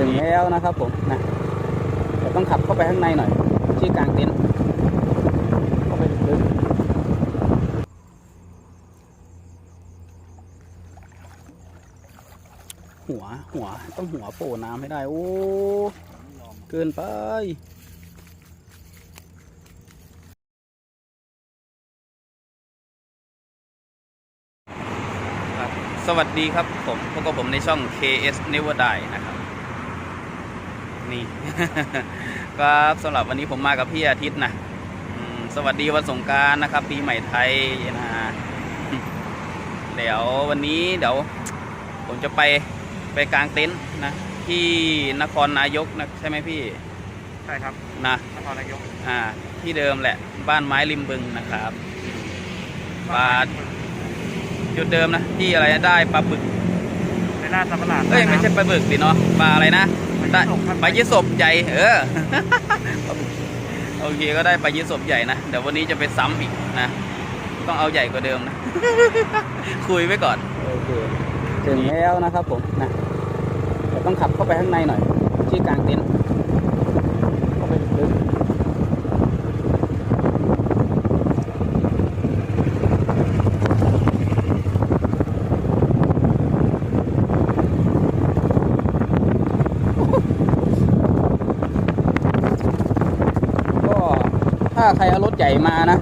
ถึงแล้วนะครับผมนะแต่ต้องขับเข้าไปข้างในหน่อย ที่กลางเต็นท์เข้าไปลึกๆหัวหัวต้องหัวโผล่น้ำให้ได้ โอ้ เกินไปสวัสดีครับผมพบกับผมในช่อง KS Never Die นะครับ นี่ ครับสำหรับวันนี้ผมมากับพี่อาทิตย์นะอืมสวัสดีวันสงกรารนะครับ ปีใหม่ไทยนะเดี๋ยววันนี้เดี๋ยวผมจะไปไปกลางเต็นท์นะที่นครนายกนะใช่ไหมพี่ ใช่ครับนะนครนายกอ่าที่เดิมแหละบ้านไม้ริมบึงนะครับปลาจุดเดิมนะที่อะไรนะได้ปลาบึกในหน้าสัตว์ประหลาดเอ้ยไม่ใช่ปลาบึกดิเนาะปลาอะไรนะป ได้ปลายี่สบใหญ่เออโอเคก็ได้ปลายี่สบใหญ่นะเดี๋ยววันนี้จะไปซ้ำอีกนะต้องเอาใหญ่กว่าเดิมนะคุยไว้ก่อนโอเคถึงแล้วนะครับผมนะต้องขับเข้าไปข้างในหน่อย ที่กลางเต็นท์เข้าไปลึก ใครเอารถใหญ่มานะ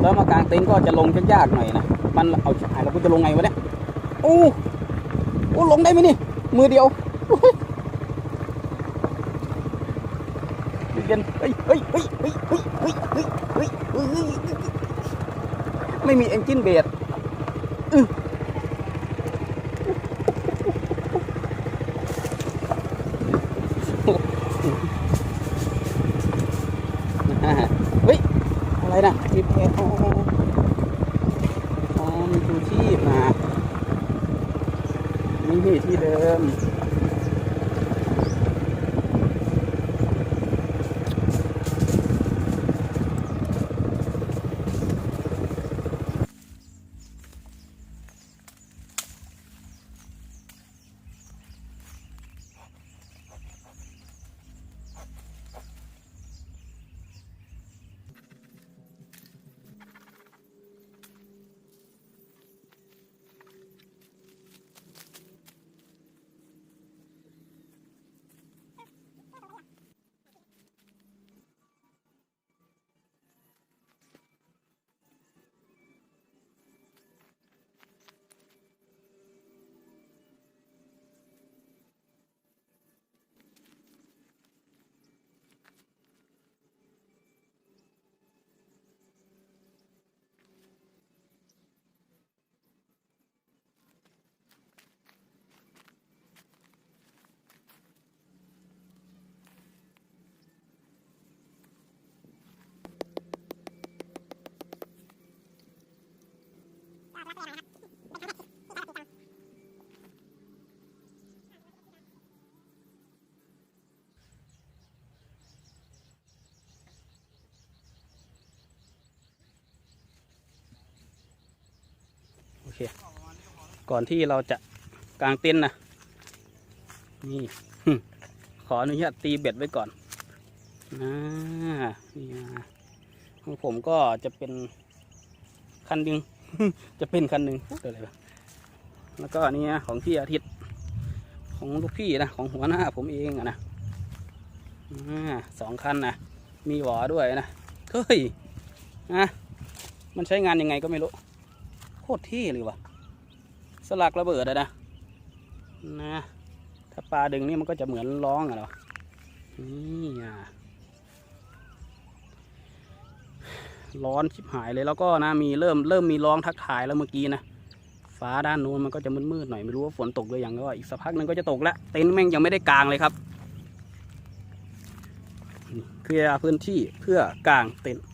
แล้วมากางเต็นท์ก็จะลงยากๆหน่อยนะมันเอาชายแล้วกูจะลงไงวะเนี่ยโอ้โอ้ลงได้ไหมนี่ มือเดียวยเย็นเฮ้ยเฮ้ยเฮ้ยเฮ้ยเฮ้ยเฮ้ยเฮ้ยเฮ้ยไม่มีเอนจินเบรดอือ เค ก่อนที่เราจะกางเต็นท์นะนี่ขออนุญาตตีเบ็ดไว้ก่อนนะนี่นะของผมก็จะเป็นคันหนึ่งจะเป็นคันหนึ่งอะไรวะแล้วก็นนี้นะของพี่อาทิตย์ของลูกพี่นะของหัวหน้าผมเองอะนะสองคันนะมีหวอด้วยนะเฮ้ยนะมันใช้งานยังไงก็ไม่รู้ โคตรเท่เลยวะสลักระเบิดอะนะ นะ ถ้าปลาดึงนี่มันก็จะเหมือนร้องอะเหรอนี่อะร้อนชิบหายเลยแล้วก็นะมีเริ่มเริ่มมีร้องทักทายแล้วเมื่อกี้นะฟ้าด้านนู้นมันก็จะมืดๆหน่อยไม่รู้ว่าฝนตกหรือยังก็อีกสักพักหนึงก็จะตกแล้วเต็นท์แม่งยังไม่ได้กางเลยครับเคลียร์พื้นที่เพื่อกางเต็นท์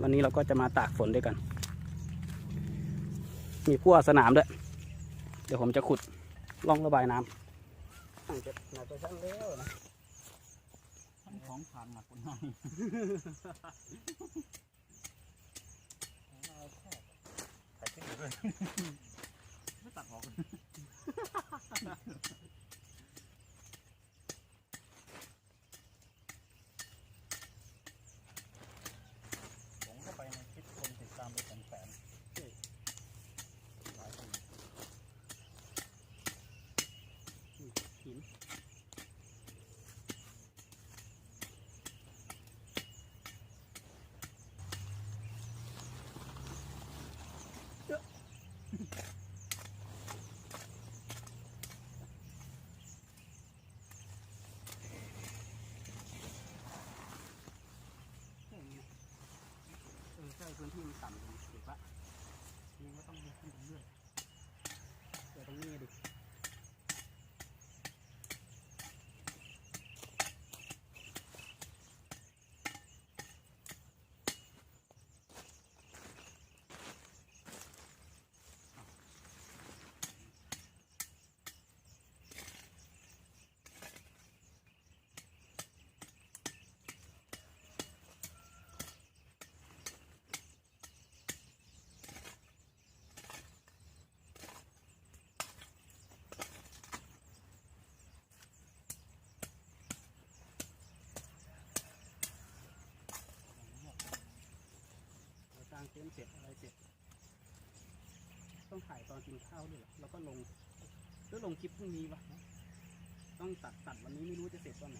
วันนี้เราก็จะมาตากฝนด้วยกัน มีพั่วสนามด้วย เดี๋ยวผมจะขุดร่องระบายน้ำน่าจะน่าจะชั้นแล้วนะของผ่านมาคนน้อยถ่ายคลิปอยู่ด้วยไม่ตัดออก เสร็จอะไรเสร็จ ต้องถ่ายตอนกินข้าวด้วยเหรอแล้วก็ลงหรือลงคลิปพรุ่งนี้วะต้องตัดตัดวันนี้ไม่รู้จะเสร็จตอนไหน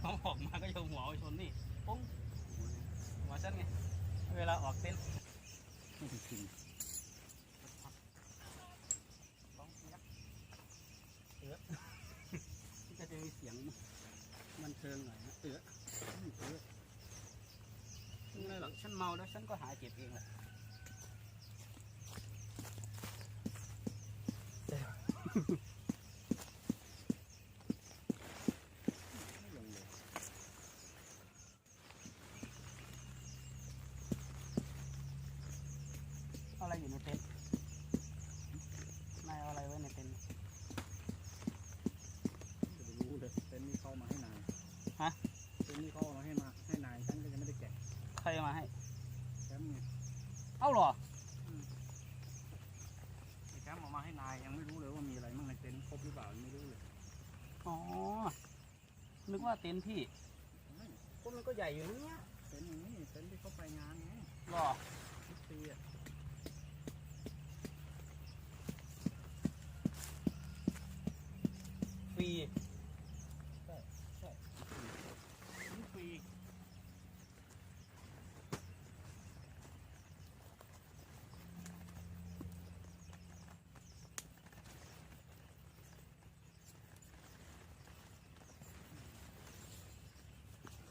เขาออกมาก็โยงหัวไปชนนี่ปุ้งหัวฉันไง เวลาออกเต้นร้องยักเอือก็จะมีเสียงมันเทิงหน่อยนะเอือเอือไม่หรอกฉันเมาแล้วฉันก็หายเจ็บเองแหละเอาอะไรอยู่ในเต็นท์นายเอาอะไรไว้ในเต็นท์ จะไปรู้เลยเต็นท์นี่เข้ามาให้นาย ฮะ เต็นท์นี่เข้ามาให้มาให้นายฉันก็ยังไม่ได้แกะ ใครเอา มาให้แชมป์ไงเอ้าเหรอไอ้แชมป์เอามาให้นายยังไม่รู้เลยว่ามีอะไรบ้างในเต็นท์ครบหรือเปล่ายังไม่รู้เลยอ๋อนึกว่าเต็นท์พี่ก็มันก็ใหญ่อยู่นะเนี่ยเต็นท์อย่างนี้เต็นท์ที่เขาไปงานไงหรอทุกปีอะฟรี ทุกปี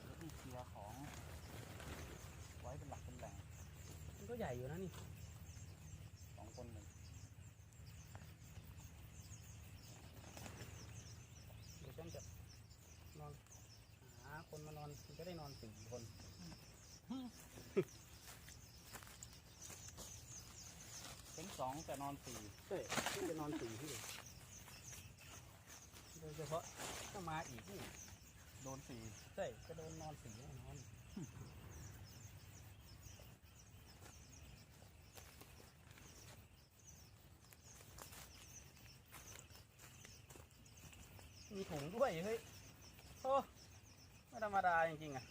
แล้วต้องเคลียร์ของ ไว้เป็นหลักเป็นแหล่ง มันก็ให ญ่อยู่นะนี่สองคนหนึ่งเดี๋ยวฉันจะนอนหาคนมานอนมันจะได้นอนสี่คนเต็นท์สองแต่นอนสี่ใช่ที่จะนอนสี่ที่โดยเฉพาะถ้ามาอีกนี่โดนสี่ใช่จะโดนนอนสี่แน่นอน มีถุงด้วยเฮ้ยโอ้ไม่ธรรมดาจริงๆอะ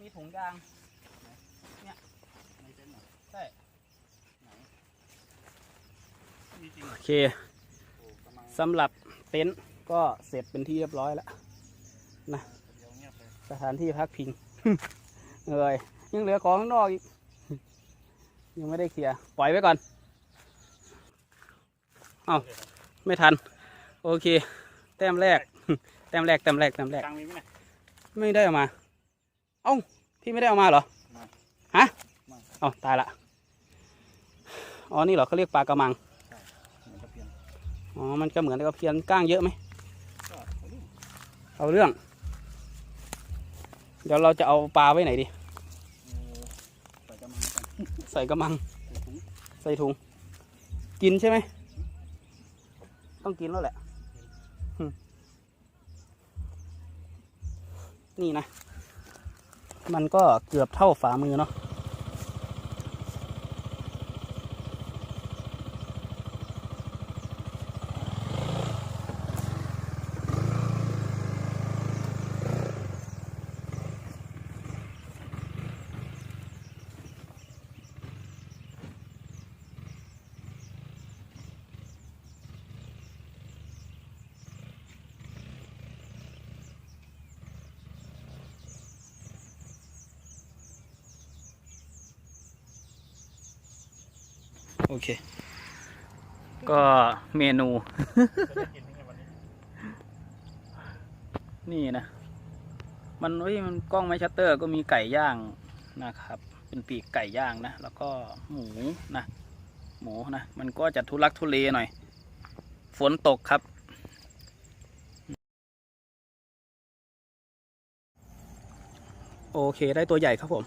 มีถุงยางในเต็นท์เหรอใช่ไหนมีจริงโอเหรอเคโอ้กำลังสำหรับเต็นท์ก็เสร็จเป็นที่เรียบร้อยแล้ว เดียวเงียบเลยสถานที่พักพิง เลยยังเหลือของข้างนอกอีก ยังไม่ได้เคลียร์ปล่อยไว้ก่อน เอ้าไม่ทัน โอเค แต้มแรก แต้มแรกแต้มแรกแต้มแรก ตังค์มีไหมเนี่ย ไม่ได้เอามา เอ้า พี่ไม่ได้เอามาเหรอ ไม่ฮะไม่ เอ้าตายละ อ๋อ นี่เหรอเขาเรียกปลากระมัง เหมือนตะเพียนอ๋อ มันก็เหมือนกับเพียนก้างเยอะไหม ก็เอาดิเอาเรื่อง เดี๋ยวเราจะเอาปลาไว้ไหนดี เอาใส่กระมังกันใส่กระมัง ใส่ถุง ใส่ถุง กินใช่ไหม ต้องกินแล้วแหละ นี่นะ มันก็เกือบเท่าฝ่ามือเนาะ เค ก็เมนู นี่นะ มันเฮ้ยมันกล้องไม่ชัตเตอร์ก็มีไก่ย่างนะครับ เป็นปีกไก่ย่างนะ แล้วก็หมูนะ หมูนะ มันก็จะทุลักทุเลหน่อย ฝนตกครับโอเค ได้ตัวใหญ่ครับผม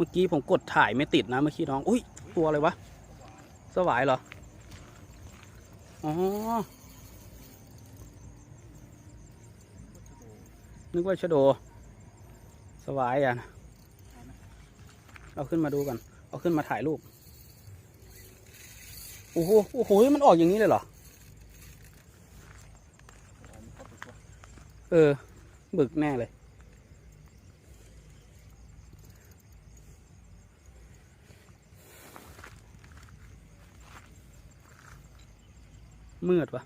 มื่อกี้ผมกดถ่ายไม่ติดนะเมื่อกี้น้อง อุ้ยตัวอะไรวะ สวายเหรอ อ๋อ นึกว่าชะโด สวายอะนะเอาขึ้นมาดูก่อน เอาขึ้นมาถ่ายรูป โอ้โห โอ้โห มันออกอย่างนี้เลยเหรอ เออ บึกแน่เลย มืดวะ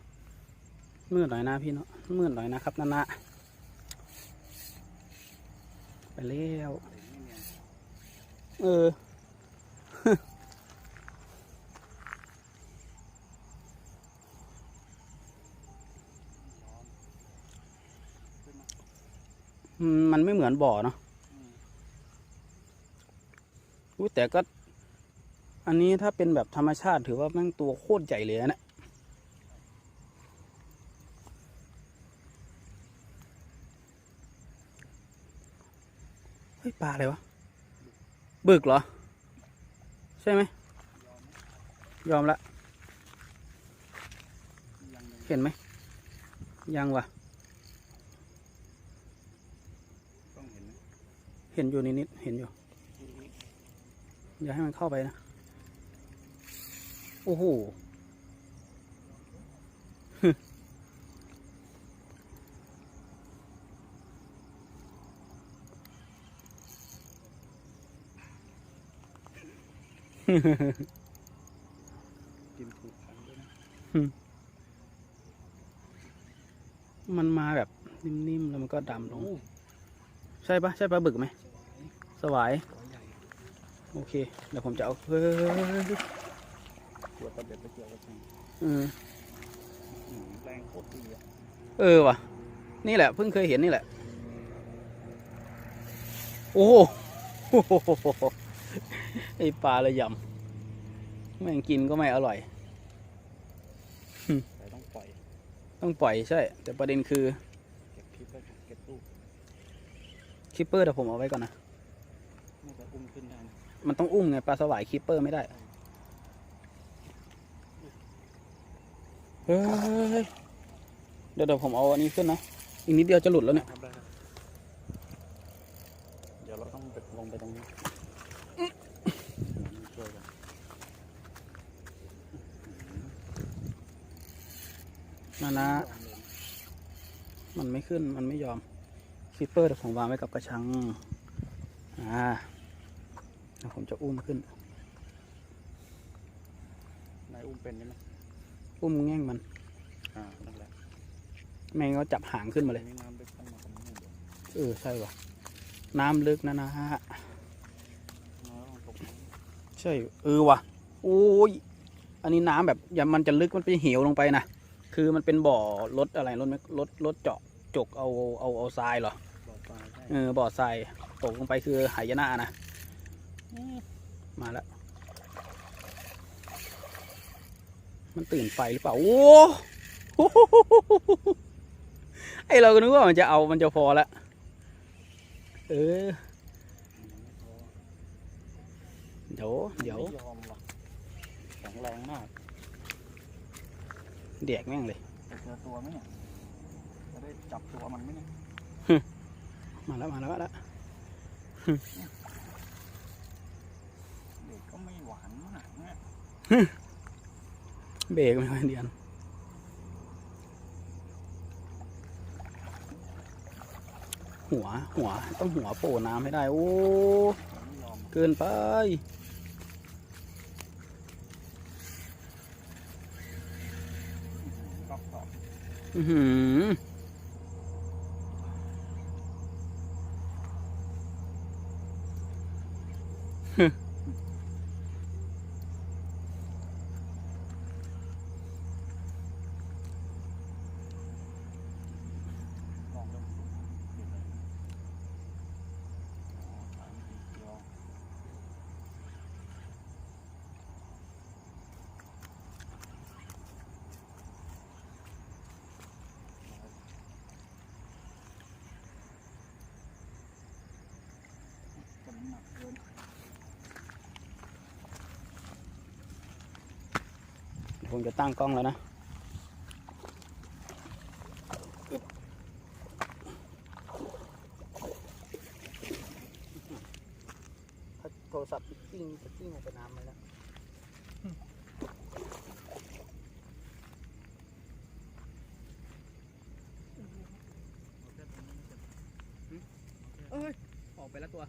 มืดหน่อยนะพี่เนาะมืดหน่อยนะครับนานะไปแล้วเออมันไม่เหมือนบ่อเนาะอุ๊ยแต่ก็ อันนี้ถ้าเป็นแบบธรรมชาติถือว่าแม่งตัวโคตรใหญ่เลยนะเนี่ย เฮ้ย ปลาอะไรวะ บึกเหรอ ใช่ไหม ยอมละ เห็นไหม ยังวะเห็นนะเห็นอยู่นิดๆเห็นอยู่ อย่าให้มันเข้าไปนะ โอ้โห กินถูกขันด้วยนะมันมาแบบนิ่มๆ แล้วมันก็ดำลง ใช่ปะใช่ปลาบึกไหม สวาย โอเค เดี๋ยวผมจะเอาเฮ้ยตัวตะเบ็ดไปเกี่ยวกับแทงอออืมแรงโคตรดีอะเออว่ะ นี่แหละเพิ่งเคยเห็นนี่แหละ โอ้โห ไอปลาระยำแม่งกินก็ไม่อร่อย แต่ต้องปล่อย ต้องปล่อยใช่ แต่ประเด็นคือ เก็บคลิปไว้ก่อนเก็บลูกคิปเปอร์เดี๋ยวผมเอาไว้ก่อนนะ น่าจะอุ้มขึ้นได้นะมันต้องอุ้มไงปลาสวายคิปเปอร์ไม่ได้เฮ้ยเดี๋ยวเดี๋ยวผมเอาอันนี้ขึ้นนะ อีกนิดเดียวจะหลุดแล้วเนี่ยครับได้ครับเดี๋ยวเราต้องไปลงไปตรงนี้ช่วยกัน นะนะ มันไม่ขึ้นมันไม่ยอมคิปเปอร์เดี๋ยวผมวางไว้กับกระชัง อ่าเดี๋ยวผมจะอุ้มขึ้นนายอุ้มเป็นใช่ไหมอุ้มแง่งมัน อ่านั่นแหละแม่งก็จับหางขึ้นมาตรเลยงนี้น้ำลึกต้องมาตรงนี้เดี๋ยวเออใช่ว่ะ น้ำลึกนะนะฮะน้ำต้องตกน้ำใช่ เออว่ะ โอ้ย อันนี้น้ำแบบอย่ามันจะลึกมันเป็นเหวลงไปนะ คือมันเป็นบ่อรถอะไรรถไม่รถรถเจาะจกเอาเอาเอาทรายเหรอบ่อปลาใช่เออบ่อทรายตกลงไปคือหายนะนะมาแล้วมันตื่นไฟหรือเปล่าโอ้โหไอเราก็นึกว่ามันจะเอามันจะพอละเออเดี๋ยวเดี๋ยวไม่ยอมว่ะแข็งแรงมาก แดกแม่งเลยจะเจอตัวไหมเนี่ยจะได้จับตัวมันไหมเนี่ยมาแล้วมาแล้วมาแล้วเด็กก็ไม่หวานมากเนี่ยเบรกไม่ค่อยเดียนหัวหัวต้องหัวโผล่น้ำให้ได้ โอ้ไม่ยอมเกินไป ก๊อกต่อ อือ ผมจะตั้งกล้องแล้วนะโทรศัพท์กิ้งกิ้งลงไปน้ำเลยนะเอ้ย ออกไปแล้วตัว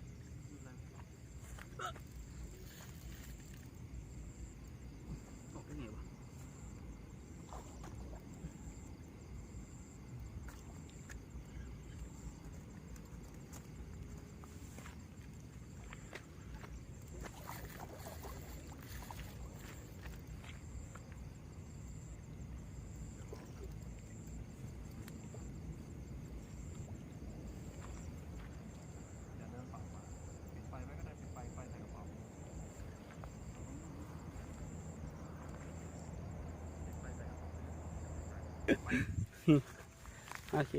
โอเค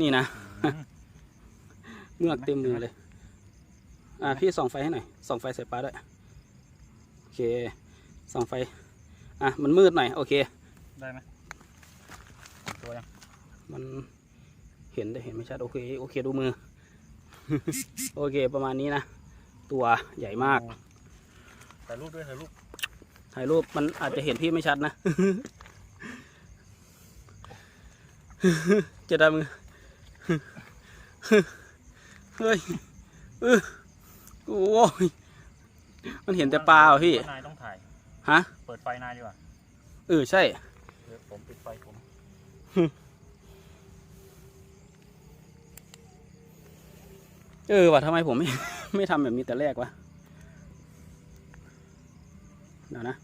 นี่นะ เมือกเต็มมือเลย อ่าพี่ส่องไฟให้หน่อย ส่องไฟใส่ปลาด้วยโอเค ส่องไฟ อะ มันมืดหน่อย โอเค ได้ไหมตัวยังมันเห็นได้เห็นไม่ชัด โอเค โอเค ดูมือ โอเค ประมาณนี้นะ ตัวใหญ่มาก ถ่ายรูปด้วยถ่ายรูป ถ่ายรูปมันอาจจะเห็นพี่ไม่ชัดนะ จะได้มือเฮ้ยเออโอ้ยมันเห็นแต่ปลาเหรอพี่ นายต้องถ่าย ฮะ เปิดไฟนายดีกว่าเออใช่ เดี๋ยวผมปิดไฟผมเออว่ะทำไมผมไม่ ไม่ทำแบบนี้แต่แรกวะเดี๋ยวนะเ